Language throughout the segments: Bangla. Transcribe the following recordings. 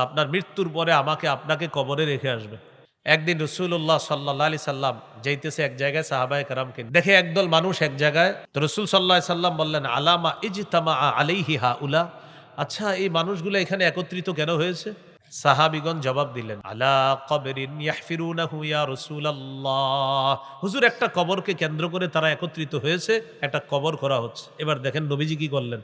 আপনার মৃত্যুর পরে আমাকে আপনাকে কবরে রেখে আসবে। একদিন রসুল্লাহ সাল্লাহ আলি সাল্লাম যাইতেছে এক জায়গায় সাহাবায় কারামকে। দেখে একদল মানুষ এক জায়গায়, তো রসুল সাল্লাহ সাল্লাম বললেন, আলামা ইজতামা আলাইহি হা উলা আচ্ছা এই মানুষগুলো এখানে একত্রিত কেন হয়েছে? সাহাবিগণ জবাব দিলেন, আলা কবরিন ইয়াহফিরুনাহু ইয়া রাসূলুল্লাহ। হুজুর, একটা কবরকে কেন্দ্র করে তারা একত্রিত হয়েছে, একটা কবর করা হচ্ছে। এবার দেখেন নবীজি কি করলেন।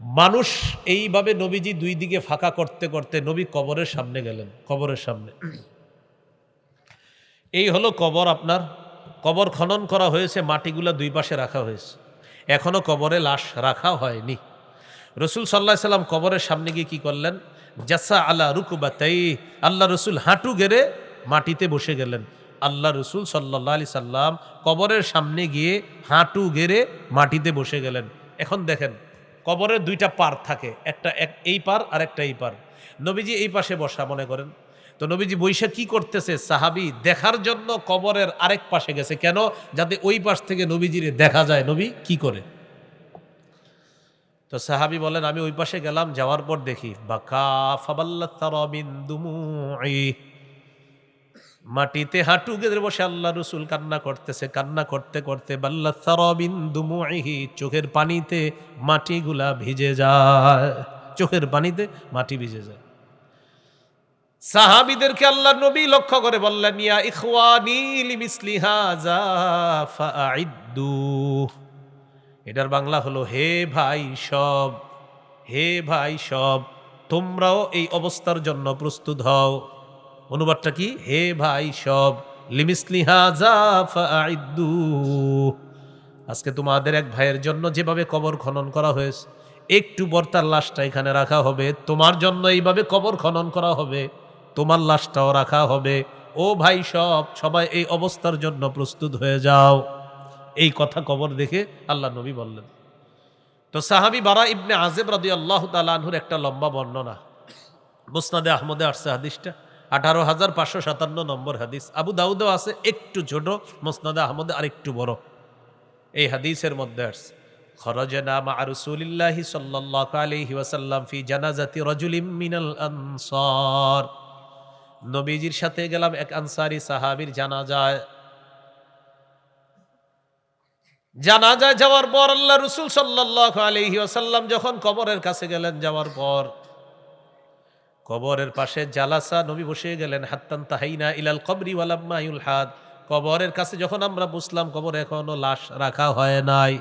মানুষ এইভাবে নবীজি দুই দিকে ফাঁকা করতে করতে নবী কবরের সামনে গেলেন, কবরের সামনে। এই হলো কবর আপনার। কবর খনন করা হয়েছে, মাটিগুলা দুই পাশে রাখা হয়েছে। এখনও কবরে লাশ রাখা হয়নি। রসুল সাল্লাহ সাল্লাম কবরের সামনে গিয়ে কি করলেন? জাসা আল্লাহ রুকুবা তাই আল্লাহ রসুল হাঁটু গেড়ে মাটিতে বসে গেলেন। আল্লাহ রসুল সাল্লাহ আলি সাল্লাম কবরের সামনে গিয়ে হাঁটু গেড়ে মাটিতে বসে গেলেন। এখন দেখেন কবরের দুইটা পার থাকে, একটা এক, এই পার আর একটা এই পার। নবীজি এই পাশে বসা, মনে করেন। তো নবীজি বৈশা কি করতেছে? সাহাবি দেখার জন্য কবরের আরেক পাশে গেছে। কেন? যাতে ওই পাশ থেকে নবীজিরে দেখা যায়। নবী কি করে? তো সাহাবি বলেন, আমি ওই পাশে গেলাম, যাওয়ার পর দেখি, বাকা ফাবাল্লা তারাবিন দুমুই মাটিতে হাঁটু গেদের বসে আল্লাহ রসুল কান্না করতেছে, কান্না করতে করতে বাল্লা তারাবিন দুমুইহি, চোখের পানিতে মাটিগুলা ভিজে যায়। চোখের পানিতে মাটি ভিজে যায়। সাহাবিদেরকে আল্লাহ নবী লক্ষ্য করে বললেন, ইয়া ইখওয়ানি লিমিসলি এটার বাংলা হলো, হে ভাই সব, হে ভাই সব, তোমরাও এই অবস্থার জন্য প্রস্তুত হও। অনুবাদটা কি? হে ভাই সব আজকে তোমাদের এক ভাইয়ের জন্য যেভাবে কবর খনন করা হয়েছে, একটু পর তার লাশটা এখানে রাখা হবে, তোমার জন্য এইভাবে কবর খনন করা হবে, তোমার লাশটাও রাখা হবে। ও ভাই সব, সবাই এই অবস্থার জন্য প্রস্তুত হয়ে যাও। এই কথা কবর দেখে আল্লাহ নবী বললেন। তো সাহাবি বারা ইবনে আজেব রাদি আল্লাহ তালাহুর একটা লম্বা বর্ণনা। মুসনাদে আহমদে আসছে হাদিসটা। আঠারো হাজার পাঁচশো সাতান্ন নম্বর হাদিস। আবু দাউদও আছে, একটু ছোট, মুসনাদে আহমদে আরেকটু বড়। এই হাদিসের মধ্যে আসছে ওয়াসাল্লাম ফি জানাজাতি মিনাল আনসার। নবীজির সাথে গেলাম এক আনসারি সাহাবীর জানাজায়। জানাজায় যাওয়ার পর আল্লাহ রসুল সাল্লাল্লাহু আলাইহি ওয়াসাল্লাম যখন কবরের কাছে গেলেন, যাওয়ার পর কবরের পাশে জালাসা নবী বসে গেলেন, হাত্তান তাহাইনা ইলাল কবরি ওয়ালাম্মা ইউলহাদ। কবরের কাছে যখন আমরা বুঝলাম কবর এখনও লাশ রাখা হয় নাই।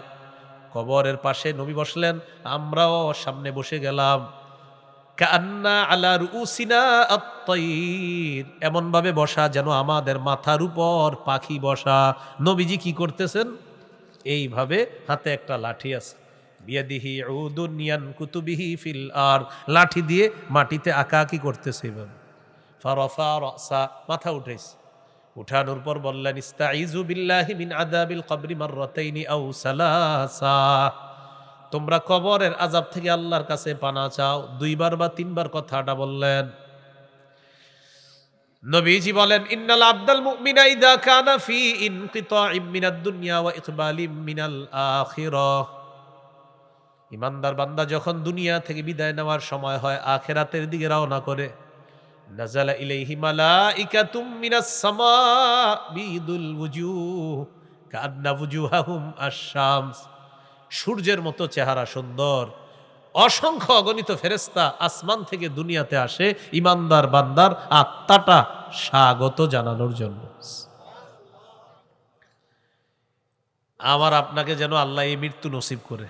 কবরের পাশে নবী বসলেন, আমরাও সামনে বসে গেলাম। কান্না আলা রুসিনা আত্মাইর এমন ভাবে বসা যেন আমাদের মাথার উপর পাখি বসা। নবীজি কি করতেছেন? এইভাবে হাতে একটা লাঠি আছে। বিয়াদিহি উদুনিয়ান কুতুবিহি ফিল আর, লাঠি দিয়ে মাটিতে আঁকাআঁকি করতেছে এভাবে। ফারফা রসা, মাথা উঠেছে উঠানোর পর বললেন ইস্তাইজু বিল্লাহি মিন আদাবিল কবরি মাররাতাইনি সালাসা। তোমরা কবরের আজাব থেকে আল্লাহর কাছে পানা চাও। দুইবার বা তিনবার কথাটা বললেন। নবীজি বলেন, ইন্নাল আব্দাল মুমিনা ইদা কানা ফি ইনকিতাইম মিনাদ দুনিয়া ওয়া ইকবালিম মিনাল আখিরাহ ইমানদার বান্দা যখন দুনিয়া থেকে বিদায় নেওয়ার সময় হয়, আখেরাতের দিকে রওনা করে নাজালা ইলাইহি মালাইকাতুম মিনাস সামা বিদুল ওয়ুজুহ কান্না ওয়ুজুহাহুম আশ-শামস, সূর্যের মতো চেহারা সুন্দর, অসংখ্য অগণিত ফেরেস্তা আসমান থেকে দুনিয়াতে আসে, ইমানদার বান্দার আত্মাটা স্বাগত জানানোর জন্য। আমার আপনাকে যেন আল্লাহ এই মৃত্যু নসিব করে।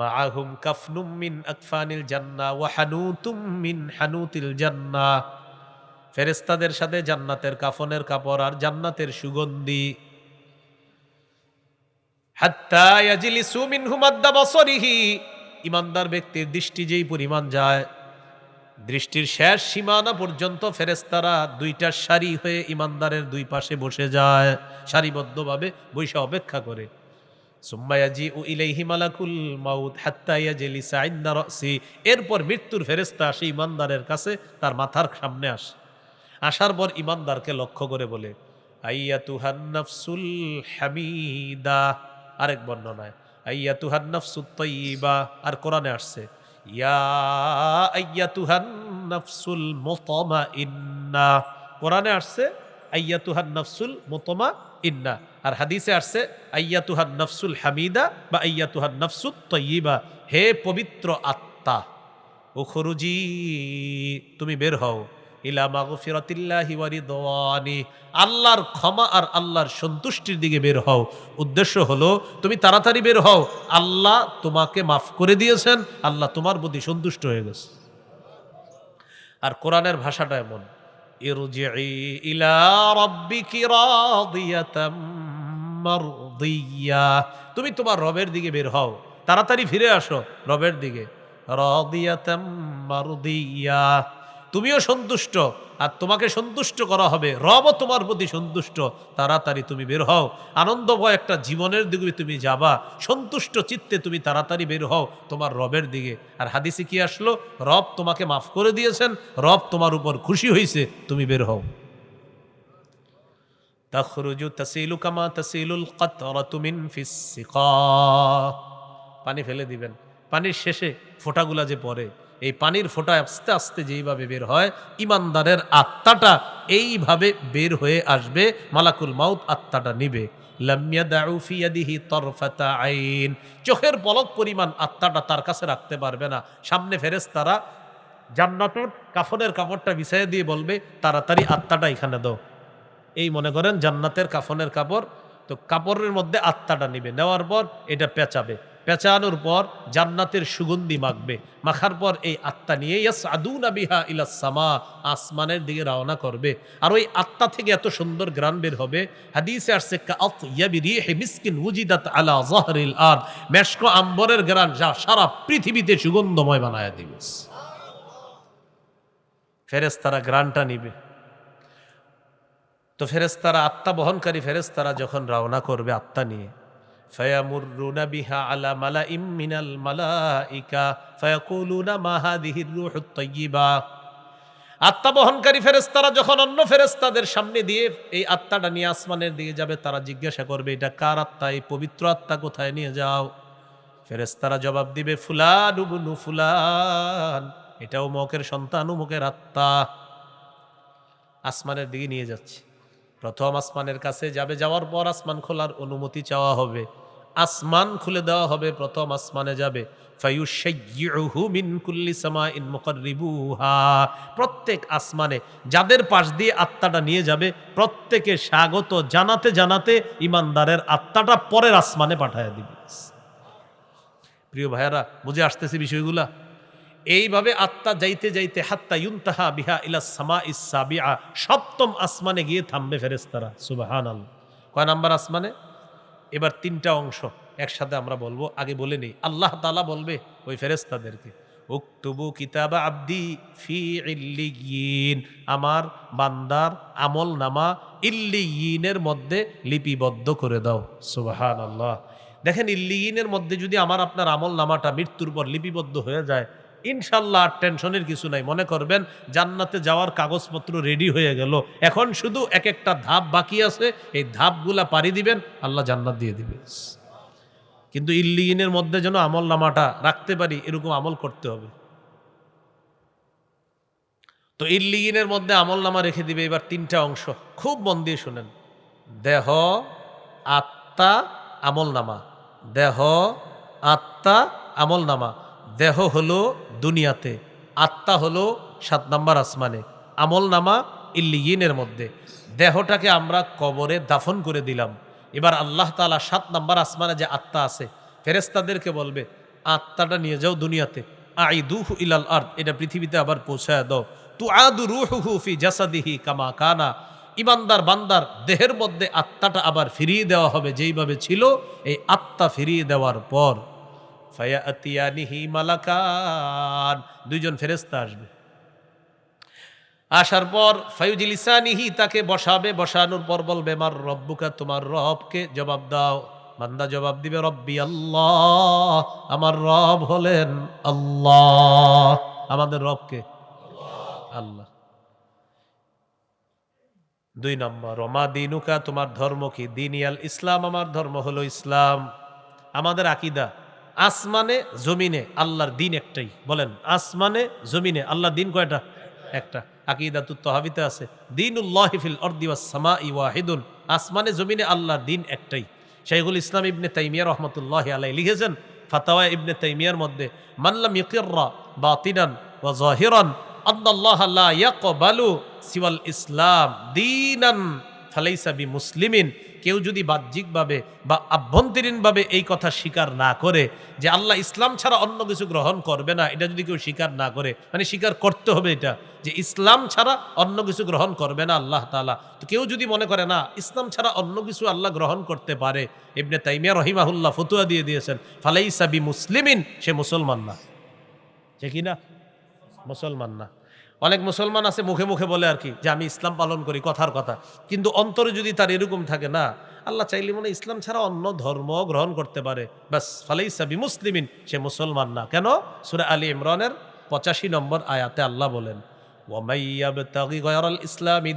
মাআহুম কাফনুম মিন আকফানিল জান্নাহ ওয়া হানুতুম মিন হানুতিল জান্নাহ ফেরেশতাদের সাথে জান্নাতের কাফনের কাপড় আর জান্নাতের সুগন্ধি। হাত্তা ইয়াজলিসু মিনহুম আদ্দা বসরিহি ইমানদার ব্যক্তির দৃষ্টি যেই পরিমাণ যায়, দৃষ্টির শেষ সীমানা পর্যন্ত ফেরেস্তারা দুইটা সারি হয়ে ইমানদারের দুই পাশে বসে যায়, সারিবদ্ধভাবে বৈশা অপেক্ষা করে। এরপর মৃত্যুর ফেরেস্তা আসে ইমানদারের কাছে, তার মাথার সামনে আসে। আসার পর ইমানদারকে লক্ষ্য করে বলে হামিদা। আরেক বর্ণনায়, আইয়াতুহান নাফসুত তাইয়্যিবা আর কোরআনে আসছে, ইয়া আইয়াতুহান নাফসুল মুতমাইন্না। কোরআনে আসছে, আইয়াতুহান নাফসুল মুতমা ইন্না আর হাদিসে আসছে, আইয়াতুহান নফসুল হামিদা বা আইয়াতুহান নফসুত তৈবা হে পবিত্র আত্মা, উখরুজি, তুমি বের হও। ইলা মাগফিরাতিল্লাহি ওয়া রিদওয়ানি, আল্লাহর ক্ষমা আর আল্লাহর সন্তুষ্টির দিকে বের হও। উদ্দেশ্য হলো, তুমি তাড়াতাড়ি বের হও। আল্লাহ তোমাকে মাফ করে দিয়েছেন, আল্লাহ তোমার প্রতি সন্তুষ্ট হয়ে গেছে। আর কোরআনের ভাষাটা এমন ইরজিই ইলা রাব্বিকি রাদিয়াতাম মারদিয়া। তুমি তোমার রবের দিকে বের হও, তাড়াতাড়ি ফিরে আসো রবের দিকে। রাদিয়াতাম মারদিয়া। তুমিও সন্তুষ্ট আর তোমাকে সন্তুষ্ট করা হবে। রবও তোমার প্রতি সন্তুষ্ট। তাড়াতাড়ি তুমি বের হও। আনন্দময় একটা জীবনের দিকে তুমি যাবা। সন্তুষ্ট চিত্তে তুমি তাড়াতাড়ি বের হও তোমার রবের দিকে। আর হাদিসে কি আসলো? রব তোমাকে মাফ করে দিয়েছেন, রব তোমার উপর খুশি হয়েছে তুমি বের হও। পানি ফেলে দিবেন। পানির শেষে ফোঁটাগুলা যে পড়ে এই পানির ফোঁটা আস্তে আস্তে যেইভাবে বের হয়, ইমানদারের আত্মাটা এইভাবে বের হয়ে আসবে, মালাকুল মাউত আত্মাটা নিবে। আইন। চোখের পলক পরিমাণ আত্মাটা তার কাছে রাখতে পারবে না। সামনে ফেরেস তারা জান্নাতের কাফনের কাপড়টা বিছাইয়ে দিয়ে বলবে, তাড়াতাড়ি আত্মাটা এখানে দাও। এই মনে করেন জান্নাতের কাফনের কাপড়, তো কাপড়ের মধ্যে আত্মাটা নিবে। নেওয়ার পর এটা পেঁচাবে। পেঁচানোর পর জান্নাতের সুগন্ধি মাখবে। মাখার পর এই আত্মা নিয়ে আদুনা বিহা ইলাসামা আসমানের দিকে রওনা করবে। আর ওই আত্মা থেকে এত সুন্দর গ্রান বের হবে। হাদিসে আসছে মিসকিন উজিদাত আলা যাহরিল আরদ। মেশকো আম্বরের গ্রান যা সারা পৃথিবীতে সুগন্ধময় বানায়া দিবে। ফেরেশতারা গ্রানটা নিবে। তো ফেরেস্তারা আত্মা বহনকারী ফেরেস্তারা যখন রওনা করবে আত্মা নিয়ে ফায়ামুরুনা বিহা আলা মালাইম মিনাল মালাইকা ফায়াকুলুনা মা হাদিহির রূহুত তাইয়্যিবা আত্মা বহনকারী ফেরেস্তারা যখন অন্য ফেরেস্তাদের সামনে দিয়ে এই আত্মাটা নিয়ে আসমানের দিকে যাবে, তারা জিজ্ঞাসা করবে, এটা কার আত্মা? এই পবিত্র আত্মা কোথায় নিয়ে যাও? ফেরেস্তারা জবাব দিবে, ফুলান উবনু ফুলান এটা উমকের সন্তান, উমকের আত্মা। আসমানের দিকে নিয়ে যাচ্ছে। প্রথম আসমানের কাছে যাবে, যাওয়ার পর আসমান খোলার অনুমতি চাওয়া হবে। আসমান খুলে দেওয়া হবে, প্রথম আসমানে যাবে। প্রত্যেক আসমানে যাদের পাশ দিয়ে আত্মাটা নিয়ে যাবে, প্রত্যেকে স্বাগত জানাতে জানাতে ইমানদারের আত্মাটা পরের আসমানে পাঠায় দিবে। প্রিয় ভাইয়ারা, বুঝে আসতেছে বিষয়গুলা? এইভাবে আত্মা যাইতে যাইতে হাত্তা ইউনতাহা বিহা ইলা সামা ইসাবিয়া সপ্তম আসমানে গিয়ে থামবে ফেরেস্তারা সুবাহান আল্লাহ কয় নাম্বার আসমানে? এবার তিনটা অংশ একসাথে আমরা বলব। আগে বলে নেই, আল্লাহ তালা বলবে ওই ফেরেস্তাদেরকে উক্তুবু কিতাবা আব্দি ফি ইল্লিয়িন আমার বান্দার আমল নামা ইল্লিয়িনের মধ্যে লিপিবদ্ধ করে দাও। সুবাহান আল্লাহ দেখেন ইল্লিয়িনের মধ্যে যদি আমার, আপনার আমল নামাটা মৃত্যুর পর লিপিবদ্ধ হয়ে যায় ইনশাল্লাহ আর টেনশনের কিছু নাই। মনে করবেন, জান্নাতে যাওয়ার কাগজপত্র রেডি হয়ে গেল। এখন শুধু এক একটা ধাপ বাকি আছে। এই ধাপগুলা পাড়ি দিবেন, আল্লাহ জান্নাত দিয়ে দিবে। কিন্তু ইল্লিগিনের মধ্যে যেন আমল নামাটা রাখতে পারি, এরকম আমল করতে হবে। তো ইল্লিগিনের মধ্যে আমল নামা রেখে দিবে এবার তিনটা অংশ। খুব মন দিয়ে শুনেন। দেহ, আত্মা, আমল নামা। দেহ, আত্মা, আমল নামা। দেহ হলো দুনিয়াতে। আত্মা হলো সাত নাম্বার আসমানে, আমল নামা ইল্লিগিনের মধ্যে। দেহটাকে আমরা কবরে দাফন করে দিলাম। এবার আল্লাহ তালা সাত নাম্বার আসমানে যে আত্মা আছে ফেরেস্তাদেরকে বলবে, আত্মাটা নিয়ে যাও দুনিয়াতে। আই দুহু ইলাল আর্থ এটা পৃথিবীতে আবার পৌঁছায় দাও। তু আদু রুহু ফি জাসাদিহি কামা কানা। ইমানদার বান্দার দেহের মধ্যে আত্মাটা আবার ফিরিয়ে দেওয়া হবে, যেইভাবে ছিল, এই আত্মা ফিরিয়ে দেওয়ার পর। ফায়াতিয়ানিহি মালাকান। দুইজন ফেরেস্তা আসবে। আসার পর ফায়ুজিল ইসানিহি তাকে বসাবে। বসানোর পর বলবে, মার রব্বুকা, তোমার রবকে জবাব দাও। বান্দা জবাব দিবে, রব্বি আল্লাহ, আমার রব হলেন আল্লাহ। আমাদের রবকে? আল্লাহ। দুই নম্বর রমা দিনুকা, তোমার ধর্ম কি? দিনিয়াল ইসলাম, আমার ধর্ম হলো ইসলাম। আমাদের আকিদা আসমানে, জমিনে, আল্লাহর দিন একটাই। বলেন, আসমানে, জমিনে, আল্লাহর দিন কয়টা? একটা। আকিদা আকিদাতুত তহাবিতে আছে, দিনুল্লাহ ফিল অর্দি ওয়াস সামা ওয়াহিদুন। আসমানে, জমিনে, আল্লাহর দিন একটাই। শাইখুল ইসলাম ইবনে তাইমিয়া রহমতুল্লাহ আলাই লিখেছেন, ফাতাওয়া ইবনে তাইমিয়ার মধ্যে মাল্লাম ইকিররা বাতিনান ওয়া জাহিরান আল্লাহ লা ইয়াকবালু সিওয়াল ইসলাম দীনান, ফালাইসা মুসলিমিন কেউ যদি বাহ্যিকভাবে বা আভ্যন্তরীণভাবে এই কথা স্বীকার না করে যে আল্লাহ ইসলাম ছাড়া অন্য কিছু গ্রহণ করবে না, এটা যদি কেউ স্বীকার না করে মানে স্বীকার করতে হবে এটা, যে ইসলাম ছাড়া অন্য কিছু গ্রহণ করবে না আল্লাহ তালা তো কেউ যদি মনে করে, না, ইসলাম ছাড়া অন্য কিছু আল্লাহ গ্রহণ করতে পারে, ইবনে তাইমিয়া রহিমাহুল্লাহ ফতুয়া দিয়ে দিয়েছেন, ফালাইসা বি মুসলিমিন সে মুসলমান না। সে কি না? মুসলমান না। অনেক মুসলমান আছে, মুখে মুখে বলে আর কি যে আমি ইসলাম পালন করি, কথার কথা। কিন্তু অন্তরে যদি তার এরকম থাকে, না, আল্লাহ চাইলে মনে ইসলাম ছাড়া অন্য ধর্ম গ্রহণ করতে পারে। ব্যাস ফালাই সাবি মুসলিমিন সে মুসলমান না। কেন? সুরে আলী ইমরানের পঁচাশি নম্বর আয়াতে আল্লাহ বলেন ইসলামী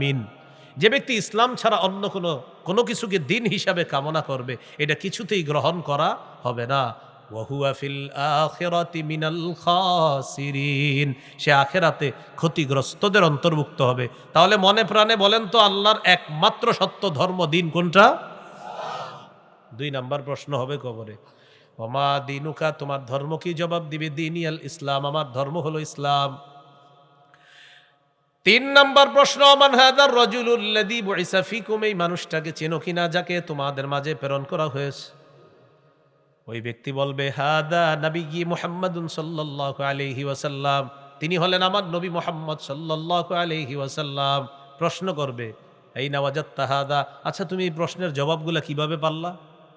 মিন। যে ব্যক্তি ইসলাম ছাড়া অন্য কোনো কোনো কিছুকে দিন হিসাবে কামনা করবে, এটা কিছুতেই গ্রহণ করা হবে না। ওয়াহুয়া ফিল আখিরাতি মিনাল খাসিরিন। সে আখেরাতে ক্ষতিগ্রস্তদের অন্তর্ভুক্ত হবে। তাহলে মনে প্রাণে বলেন তো, আল্লাহর একমাত্র সত্য ধর্ম দিন কোনটা? দুই নাম্বার প্রশ্ন হবে কবরে। ওমা দিনুকা, তোমার ধর্ম কি জবাব দিবে? দিনিয়াল ইসলাম, আমার ধর্ম হলো ইসলাম। তিন নাম্বার প্রশ্ন আমান হাদার রজুলুল্লাদি বুইসা ফিকুম, এই মানুষটাকে চেনো কিনা যাকে তোমাদের মাঝে প্রেরণ করা হয়েছে? ওই ব্যক্তি বলবে, হাদা নবী গি মুহাম্মাদুন সাল্লাল্লাহু আলাইহি ওয়াসাল্লাম। তিনি হলেন আমার নবী মোহাম্মদ সাল্লাল্লাহু আলাইহি ওয়াসাল্লাম। প্রশ্ন করবে, এই নওয়াজাত তাহাদা আচ্ছা তুমি এই প্রশ্নের জবাবগুলা কীভাবে পারলা?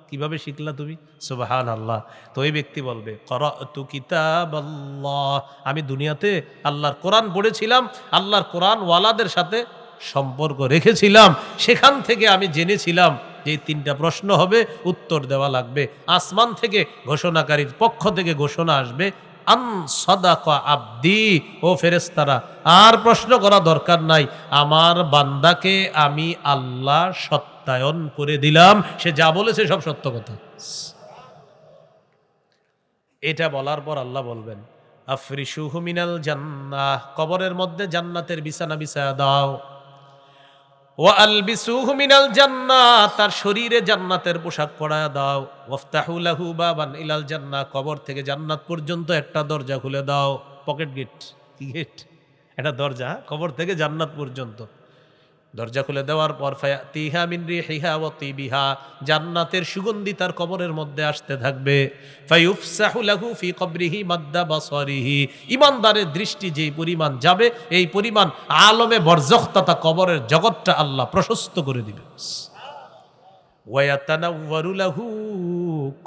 কীভাবে শিখলা তুমি? সুবাহান আল্লাহ তো ওই ব্যক্তি বলবে, করতু কিতাব আল্লাহ আমি দুনিয়াতে আল্লাহর কোরআন পড়েছিলাম, আল্লাহর কোরআন ওয়ালাদের সাথে সম্পর্ক রেখেছিলাম। সেখান থেকে আমি জেনেছিলাম এই তিনটা প্রশ্ন হবে, উত্তর দেওয়া লাগবে। আসমান থেকে ঘোষণাকারীর পক্ষ থেকে ঘোষণা আসবে, আন সদাকা আব্দি, ও ফেরেস্তারা আর প্রশ্ন করা দরকার নাই। আমার বান্দাকে আমি আল্লাহ সত্যায়ন করে দিলাম। সে যা বলেছে সব সত্য কথা। এটা বলার পর আল্লাহ বলবেন আফরিসুহু মিনাল জান্নাহ, কবরের মধ্যে জান্নাতের বিছানা বিছায়া দাও। তার শরীরে জান্নাতের পোশাক পরা দাও। ওয়াফতাহু লাহু বাবান ইলাল জান্না কবর থেকে জান্নাত পর্যন্ত একটা দরজা খুলে দাও। পকেট গেট, কি গেট? একটা দরজা কবর থেকে জান্নাত পর্যন্ত। দরজা খুলে দেওয়ার পর তিহা মিন রিহিহা ওয়া তিবিহা, জান্নাতের সুগন্ধি তার কবরের মধ্যে আসতে থাকবে। ফায়ুফসাহু লাহু ফি কবরিহি মাদ্দা বাসারিহি, ইমানদারের দৃষ্টি যে পরিমাণ যাবে, এই পরিমাণ আলমে বরজখ তথা কবরের জগৎটা আল্লাহ প্রশস্ত করে দিবে। ওয়ায়াতানাওয়ারু লাহু,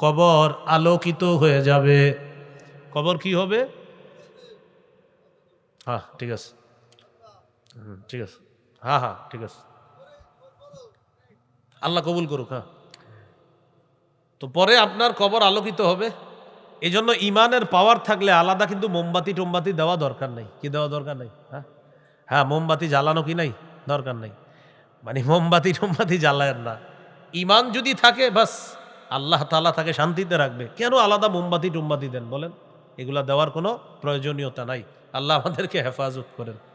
কবর আলোকিত হয়ে যাবে। কবর কি হবে? হ্যাঁ ঠিক আছে। ঠিক আছে। হ্যাঁ হ্যাঁ ঠিক আছে। আল্লাহ কবুল করুক হ্যাঁ। তো পরে আপনার কবর আলোকিত হবে। এই জন্য ইমানের পাওয়ার থাকলে আলাদা কিন্তু মোমবাতি টোমবাতি দেওয়া দরকার নাই। কি দেওয়া দরকার নাই? হ্যাঁ? হ্যাঁ মোমবাতি জ্বালানো কি নাই? দরকার নাই। মানে মোমবাতি টোমবাতি জ্বালায়েন না। ইমান যদি থাকে, বাস, আল্লাহ তালা তাকে শান্তিতে রাখবে। কেন আলাদা মোমবাতি টোমবাতি দেন বলেন? এগুলা দেওয়ার কোনো প্রয়োজনীয়তা নাই। আল্লাহ আমাদেরকে হেফাজত করেন।